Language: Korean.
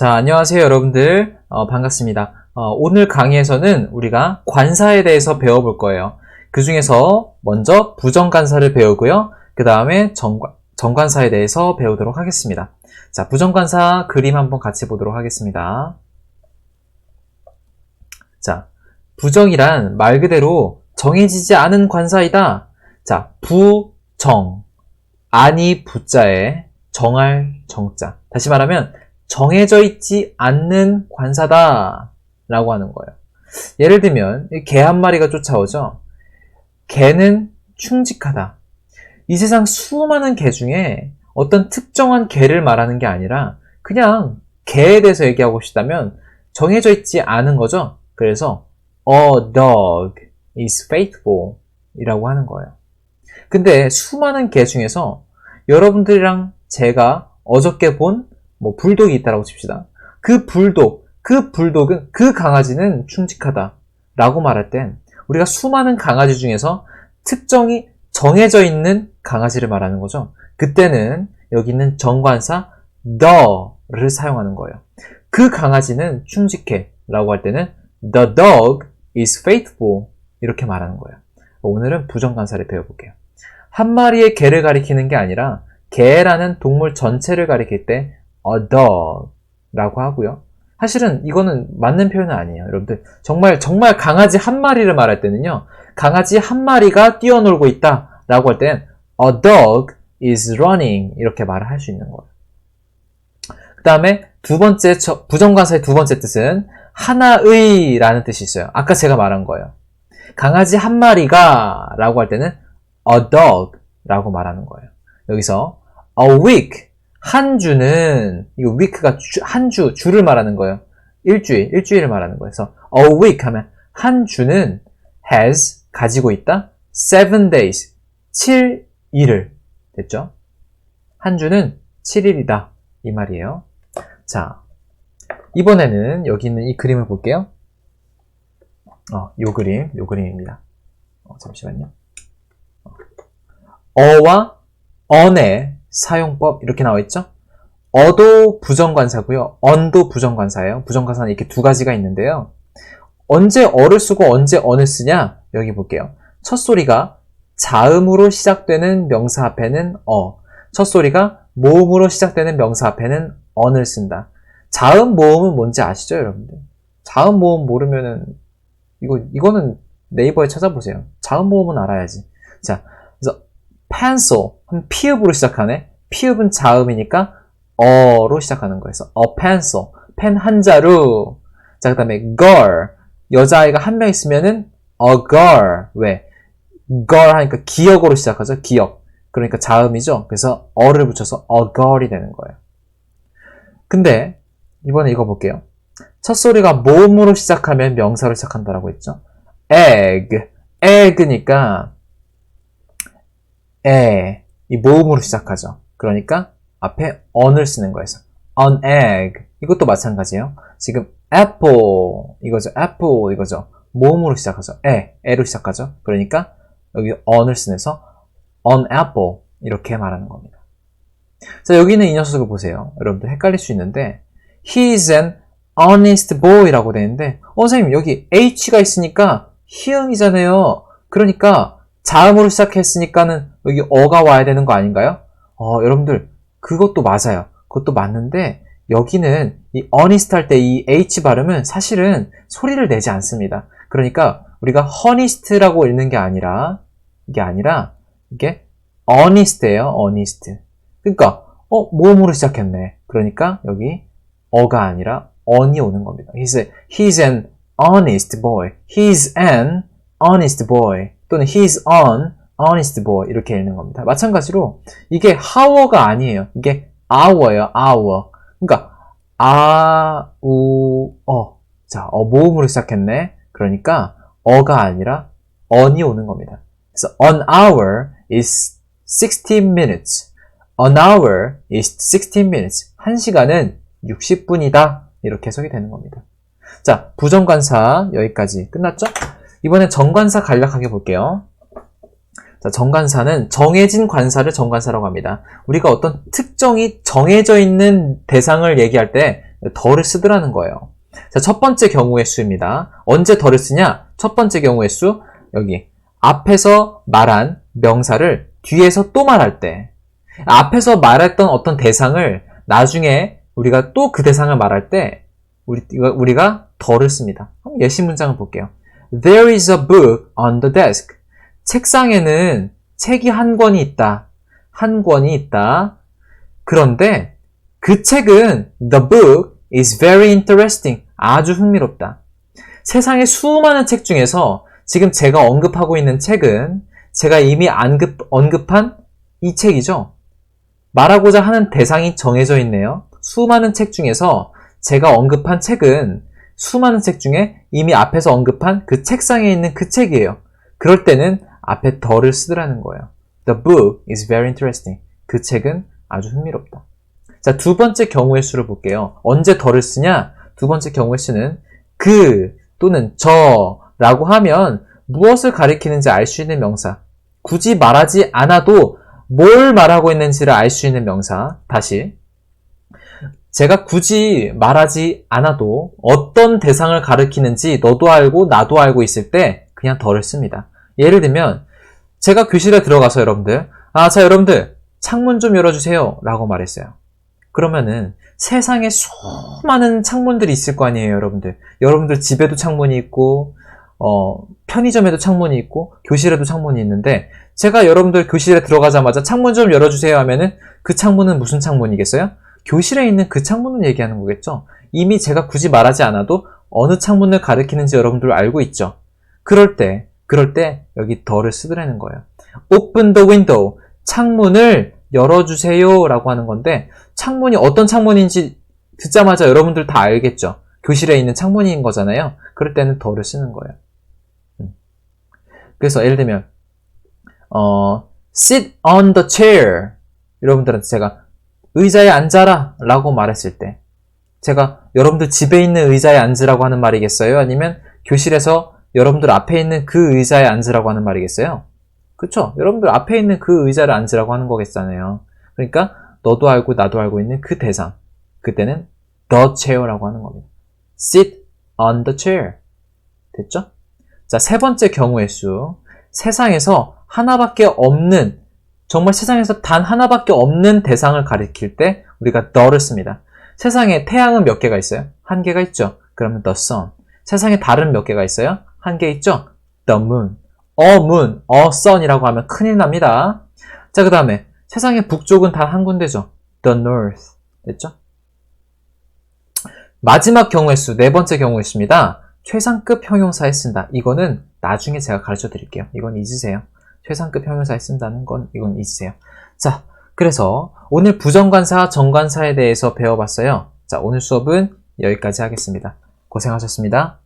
자, 안녕하세요, 여러분들. 어, 반갑습니다. 어, 오늘 강의에서는 우리가 관사에 대해서 배워볼 거예요. 그 중에서 먼저 부정관사를 배우고요. 그 다음에 정관, 정관사에 대해서 배우도록 하겠습니다. 자, 부정관사 그림 한번 같이 보도록 하겠습니다. 자, 부정이란 말 그대로 정해지지 않은 관사이다. 자, 부정. 아니 부자에 정할 정자. 다시 말하면 정해져 있지 않는 관사다. 라고 하는 거예요. 예를 들면, 개 한 마리가 쫓아오죠? 개는 충직하다. 이 세상 수많은 개 중에 어떤 특정한 개를 말하는 게 아니라 그냥 개에 대해서 얘기하고 싶다면 정해져 있지 않은 거죠. 그래서 a dog is faithful 이라고 하는 거예요. 근데 수많은 개 중에서 여러분들이랑 제가 어저께 본 뭐 불독이 있다라고 칩시다. 그 불독, 그 불독은 그 강아지는 충직하다 라고 말할 땐 우리가 수많은 강아지 중에서 특정이 정해져 있는 강아지를 말하는 거죠. 그때는 여기 있는 정관사 the를 사용하는 거예요. 그 강아지는 충직해 라고 할 때는 the dog is faithful 이렇게 말하는 거예요. 오늘은 부정관사를 배워볼게요. 한 마리의 개를 가리키는 게 아니라 개라는 동물 전체를 가리킬 때 a dog 라고 하고요. 사실은 이거는 맞는 표현은 아니에요. 여러분들 정말 정말 강아지 한 마리를 말할 때는요. 강아지 한 마리가 뛰어놀고 있다 라고 할 때는 a dog is running 이렇게 말을 할 수 있는 거예요. 그 다음에 두 번째 부정관사의 두 번째 뜻은 하나의 라는 뜻이 있어요. 아까 제가 말한 거예요. 강아지 한 마리가 라고 할 때는 a dog 라고 말하는 거예요. 여기서 a week 한 주는 이거 주, 한 주, 주를 말하는 거예요. 일주일, 일주일을 말하는 거예요. 그래서 a week 하면 한 주는 has 가지고 있다. seven days 7일을 됐죠? 한 주는 7일이다. 이 말이에요. 자, 이번에는 여기 있는 이 그림을 볼게요. 어, 요 그림, 요 그림입니다. 어, 잠시만요. 어와 언의 사용법 이렇게 나와 있죠? 어도 부정관사고요. 언도 부정관사예요. 부정관사는 이렇게 두 가지가 있는데요. 언제 어를 쓰고 언제 언을 쓰냐? 여기 볼게요. 첫 소리가 자음으로 시작되는 명사 앞에는 어. 첫 소리가 모음으로 시작되는 명사 앞에는 언을 쓴다. 자음 모음은 뭔지 아시죠, 여러분들? 자음 모음 모르면은 이거 이거는 네이버에 찾아보세요. 자음 모음은 알아야지. 자, pencil 한 피읍으로 시작하네. 피읍은 자음이니까 어로 시작하는 거예요. a pencil 펜 한 자루. 자, 그다음에 girl 여자아이가 한 명 있으면은 a girl 왜? girl 하니까 기억으로 시작하죠. 기억. 그러니까 자음이죠. 그래서 어를 붙여서 a girl이 되는 거예요. 근데 이번에 이거 볼게요. 첫 소리가 모음으로 시작하면 명사로 시작한다라고 했죠. egg, egg니까 에, 이 모음으로 시작하죠. 그러니까 앞에 on을 쓰는 거예요. an egg. 이것도 마찬가지예요. 지금 apple 이거죠. apple 이거죠. 모음으로 시작하죠. 에, 에로 시작하죠. 그러니까 여기 on을 쓰면서 an apple 이렇게 말하는 겁니다. 자, 여기 있는 이 녀석을 보세요. 여러분들 헷갈릴 수 있는데 he is an honest boy라고 되는데 어, 선생님 여기 h가 있으니까 희응이잖아요. 그러니까 자음으로 시작했으니까는 여기 어가 와야 되는 거 아닌가요? 어, 여러분들 그것도 맞아요. 그것도 맞는데 여기는 이 honest 할 때 이 h 발음은 사실은 소리를 내지 않습니다. 그러니까 우리가 honest라고 읽는 게 아니라 이게 아니라 이게 honest예요. honest. 그러니까 어 모음으로 시작했네. 그러니까 여기 어가 아니라 on이 오는 겁니다. He's, a, he's an honest boy. He's an honest boy. 또는 he's an honest boy 이렇게 읽는 겁니다. 마찬가지로 이게 how가 아니에요. 이게 hour예요. hour. 그러니까 아, 우, 어. 자, 어 모음으로 시작했네. 그러니까 어가 아니라 on이 오는 겁니다. 그래서 an hour is 60 minutes. An hour is 60 minutes. 한 시간은 60분이다. 이렇게 해석이 되는 겁니다. 자, 부정관사 여기까지 끝났죠? 이번에 정관사 간략하게 볼게요. 자, 정관사는 정해진 관사를 정관사라고 합니다. 우리가 어떤 특정이 정해져 있는 대상을 얘기할 때 더를 쓰더라는 거예요. 자, 첫 번째 경우의 수입니다. 언제 더를 쓰냐? 첫 번째 경우의 수, 여기. 앞에서 말한 명사를 뒤에서 또 말할 때. 앞에서 말했던 어떤 대상을 나중에 우리가 또 그 대상을 말할 때, 우리, 우리가 더를 씁니다. 예시 문장을 볼게요. There is a book on the desk. 책상에는 책이 한 권이 있다. 한 권이 있다. 그런데 그 책은 the book is very interesting. 아주 흥미롭다. 세상의 수많은 책 중에서 지금 제가 언급하고 있는 책은 제가 이미 언급, 언급한 이 책이죠. 말하고자 하는 대상이 정해져 있네요. 수많은 책 중에서 제가 언급한 책은 수많은 책 중에 이미 앞에서 언급한 그 책상에 있는 그 책이에요. 그럴 때는 앞에 더를 쓰더라는 거예요. The book is very interesting. 그 책은 아주 흥미롭다. 자, 두 번째 경우의 수를 볼게요. 언제 더를 쓰냐? 두 번째 경우의 수는 그 또는 저 라고 하면 무엇을 가리키는지 알 수 있는 명사. 굳이 말하지 않아도 뭘 말하고 있는지를 알 수 있는 명사. 다시. 제가 굳이 말하지 않아도 어떤 대상을 가리키는지 너도 알고 나도 알고 있을 때 그냥 더를 씁니다. 예를 들면 제가 교실에 들어가서 여러분들 아, 자 여러분들 창문 좀 열어주세요 라고 말했어요. 그러면은 세상에 수많은 창문들이 있을 거 아니에요, 여러분들. 여러분들 집에도 창문이 있고, 어, 편의점에도 창문이 있고, 교실에도 창문이 있는데, 제가 여러분들 교실에 들어가자마자 창문 좀 열어주세요 하면은 그 창문은 무슨 창문이겠어요? 교실에 있는 그 창문을 얘기하는 거겠죠? 이미 제가 굳이 말하지 않아도 어느 창문을 가리키는지 여러분들 알고 있죠? 그럴 때, 그럴 때 여기 더를 쓰더라는 거예요. Open the window. 창문을 열어주세요 라고 하는 건데 창문이 어떤 창문인지 듣자마자 여러분들 다 알겠죠. 교실에 있는 창문인 거잖아요. 그럴 때는 더를 쓰는 거예요. 음. 그래서 예를 들면 어, sit on the chair 여러분들한테 제가 의자에 앉아라 라고 말했을 때 제가 여러분들 집에 있는 의자에 앉으라고 하는 말이겠어요? 아니면 교실에서 여러분들 앞에 있는 그 의자에 앉으라고 하는 말이겠어요? 그쵸? 여러분들 앞에 있는 그 의자를 앉으라고 하는 거겠잖아요. 그러니까 너도 알고 나도 알고 있는 그 대상. 그때는 the chair라고 하는 겁니다. sit on the chair. 됐죠? 자, 세 번째 경우의 수. 세상에서 하나밖에 없는, 정말 세상에서 단 하나밖에 없는 대상을 가리킬 때 우리가 the를 씁니다. 세상에 태양은 몇 개가 있어요? 한 개가 있죠. 그러면 the sun. 세상에 달은 몇 개가 있어요? 한 개 있죠? the moon. a moon, a sun이라고 하면 큰일 납니다. 자, 그 다음에 세상의 북쪽은 단 한 군데죠. The North. 됐죠? 마지막 경우의 수, 네 번째 경우의 수입니다. 최상급 형용사에 쓴다. 이거는 나중에 제가 가르쳐 드릴게요. 이건 잊으세요. 최상급 형용사에 쓴다는 건 이건 잊으세요. 자, 그래서 오늘 부정관사, 정관사에 대해서 배워봤어요. 자, 오늘 수업은 여기까지 하겠습니다. 고생하셨습니다.